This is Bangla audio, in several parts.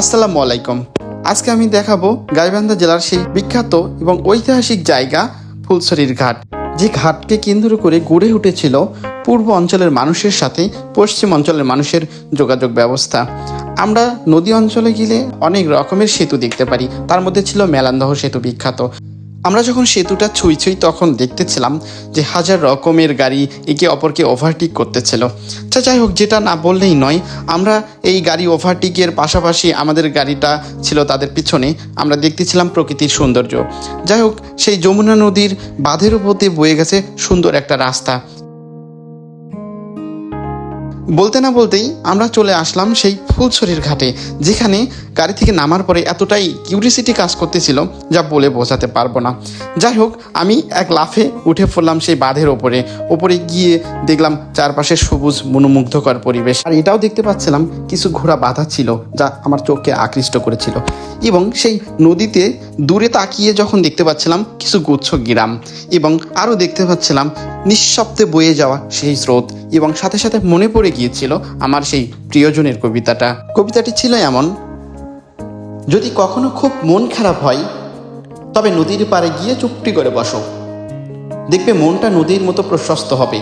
আসসালামু আলাইকুম। আজকে আমি দেখাবো গাইবান্ধা জেলার সেই বিখ্যাত এবং ঐতিহাসিক জায়গা ফুলছড়ির ঘাট। যে ঘাটকে কেন্দ্র করে গড়ে উঠেছিল পূর্ব অঞ্চলের মানুষের সাথে পশ্চিম অঞ্চলের মানুষের যোগাযোগ ব্যবস্থা। আমরা নদী অঞ্চলে গেলে অনেক রকমের সেতু দেখতে পারি। তার মধ্যে ছিল মেলান্দহ সেতু বিখ্যাত। আমরা যখন সেতুটা ছুঁই ছুঁই তখন দেখতেছিলাম যে হাজার রকমের গাড়ি একে অপরকে ওভারটেক করতেছিল। আচ্ছা যাই হোক, যেটা না বললেই নয়, আমরা এই গাড়ি ওভারটেকের পাশাপাশি আমাদের গাড়িটা ছিল তাদের পিছনে, আমরা দেখতেছিলাম প্রকৃতির সৌন্দর্য। যাই হোক, সেই যমুনা নদীর বাঁধের উপর দিয়ে বয়ে গেছে সুন্দর একটা রাস্তা। বলতে না বলতেই আমরা চলে আসলাম সেই ফুলছড়ির ঘাটে, যেখানে গাড়ি থেকে নামার পরে এতটাই কিউরিসিটি কাজ করতেছিল যা বলে বোঝাতে পারব না। যাই হোক, আমি এক লাফে উঠে পড়লাম সেই বাঁধের ওপরে। ওপরে গিয়ে দেখলাম চারপাশে সবুজ, মনোমুগ্ধকর পরিবেশ। আর এটাও দেখতে পাচ্ছিলাম কিছু ঘোড়া বাঁধা ছিল যা আমার চোখকে আকৃষ্ট করেছিল। এবং সেই নদীতে দূরে তাকিয়ে যখন দেখতে পাচ্ছিলাম কিছু গুচ্ছ গ্রাম। এবং আরও দেখতে পাচ্ছিলাম নিঃশব্দে বয়ে যাওয়া সেই স্রোত। এবং সাথে সাথে মনে পড়ে গিয়েছিল আমার সেই প্রিয়জনের কবিতাটা। কবিতাটি ছিল এমন যদি কখনো খুব মন খারাপ হয়, তবে নদীর পাড়ে গিয়ে চুপটি করে বসো। দেখবে মনটা নদীর মতো প্রশস্ত হবে।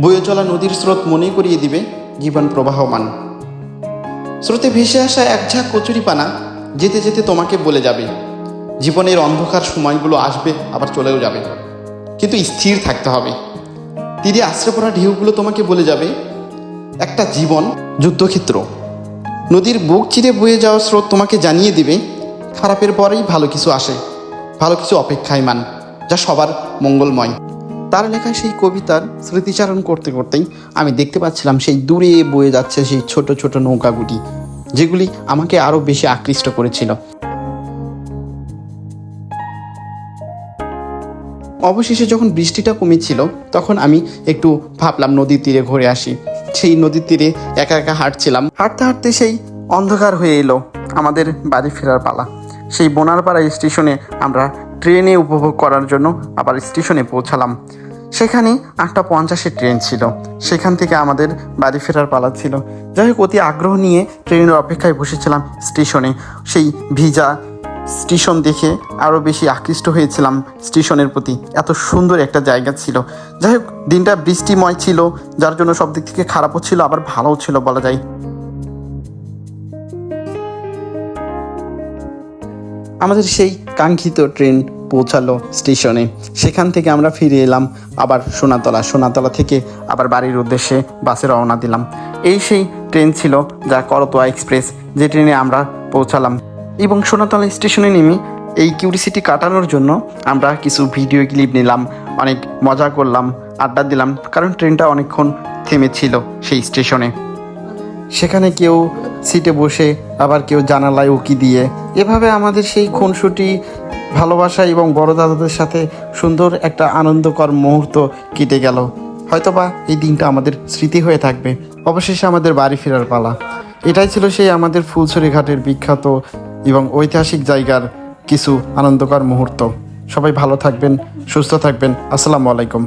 বয়ে চলা নদীর স্রোত মনে করিয়ে দিবে জীবন প্রবাহমান। স্রোতে ভেসে আসা এক ঝাঁক কচুরিপানা যেতে যেতে তোমাকে বলে যাবে। জীবনের অন্ধকার সময়গুলো আসবে, আবার চলেও যাবে। কিন্তু স্থির থাকতে হবে। তীরে আশ্রয় পড়া ঢেউগুলো তোমাকে বলে যাবে, একটা জীবন যুদ্ধক্ষেত্র। নদীর বুক চিরে বয়ে যাওয়া স্রোত তোমাকে জানিয়ে দিবে, খারাপের পরেই ভালো কিছু আসে, ভালো কিছু অপেক্ষায় মান, যা সবার মঙ্গলময়। তার লেখা সেই কবিতার স্মৃতিচারণ করতে করতেই আমি দেখতে পাচ্ছিলাম সেই দূরে বয়ে যাচ্ছে সেই ছোট ছোট নৌকাগুলি, যেগুলি আমাকে আরও বেশি আকৃষ্ট করেছিল। অবশেষে যখন বৃষ্টিটা কমেছিল, তখন আমি একটু ভাবলাম নদীর তীরে ঘুরে আসি। সেই নদীর তীরে একা একা হাঁটছিলাম। হাঁটতে হাঁটতে সেই অন্ধকার হয়ে এলো আমাদের বাড়ি ফেরার পালা। সেই বোনারপাড়া স্টেশনে আমরা ট্রেনে উপভোগ করার জন্য আবার স্টেশনে পৌঁছালাম। সেখানে আটটা পঞ্চাশের ট্রেন ছিল। সেখান থেকে আমাদের বাড়ি ফেরার পালা ছিল। যাই হোক, অতি আগ্রহ নিয়ে ট্রেনের অপেক্ষায় বসেছিলাম স্টেশনে। সেই ভিজা স্টেশন দেখে আরও বেশি আকৃষ্ট হয়েছিলাম স্টেশনের প্রতি। এত সুন্দর একটা জায়গা ছিল। যাই হোক, দিনটা বৃষ্টিময় ছিল, যার জন্য সব দিক থেকে খারাপও ছিল, আবার ভালোও ছিল বলা যায়। আমাদের সেই কাঙ্ক্ষিত ট্রেন পৌঁছালো স্টেশনে। সেখান থেকে আমরা ফিরে এলাম, আবার সোনাতলা। সোনাতলা থেকে আবার বাড়ির উদ্দেশ্যে বাসে রওনা দিলাম। এই সেই ট্রেন ছিল যা করতোয়া এক্সপ্রেস, যে ট্রেনে আমরা পৌঁছালাম। এবং সোনাতলা স্টেশনে নেমে এই কিউরিসিটি কাটানোর জন্য আমরা কিছু ভিডিও ক্লিপ নিলাম, অনেক মজা করলাম, আড্ডা দিলাম, কারণ ট্রেনটা অনেকক্ষণ থেমেছিল সেই স্টেশনে। সেখানে কেউ সিটে বসে, আবার কেউ জানালায় উকি দিয়ে। এভাবে আমাদের সেই খুনসুটি, ভালোবাসা এবং বড় দাদাদের সাথে সুন্দর একটা আনন্দকর মুহূর্ত কেটে গেল। হয়তোবা এই দিনটা আমাদের স্মৃতি হয়ে থাকবে। অবশেষে আমাদের বাড়ি ফেরার পালা। এটাই ছিল সেই আমাদের ফুলছড়ি ঘাটের বিখ্যাত এবং ঐতিহাসিক জায়গার কিছু আনন্দকর মুহূর্ত। সবাই ভালো থাকবেন সুস্থ থাকবেন। আসসালামু আলাইকুম।